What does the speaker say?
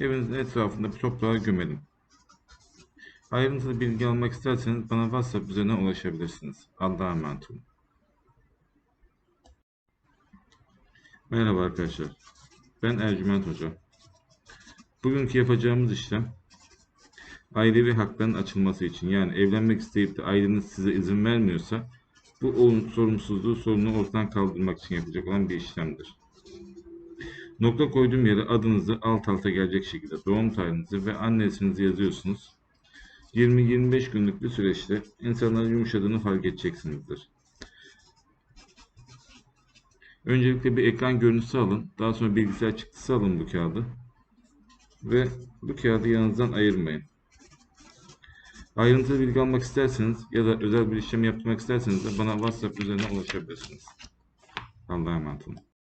Evinizin etrafında toprağa gömelim. Ayrıntılı bilgi almak isterseniz bana WhatsApp üzerinden ulaşabilirsiniz. Allah'a emanet olun. Merhaba arkadaşlar. Ben Ercüment Hoca. Bugünkü yapacağımız işlem ailevi hakların açılması için yani evlenmek isteyip de aileniz size izin vermiyorsa bu sorumsuzluğu sorunu ortadan kaldırmak için yapacak olan bir işlemdir. Nokta koyduğum yere adınızı alt alta gelecek şekilde doğum tarihinizi ve anne isminizi yazıyorsunuz. 20-25 günlük bir süreçte insanların yumuşadığını fark edeceksinizdir. Öncelikle bir ekran görüntüsü alın. Daha sonra bilgisayar çıktısı alın bu kağıdı. Ve bu kağıdı yanınızdan ayırmayın. Ayrıntılı bilgi almak isterseniz ya da özel bir işlem yaptırmak isterseniz de bana WhatsApp üzerinden ulaşabilirsiniz. Allah'a emanet olun.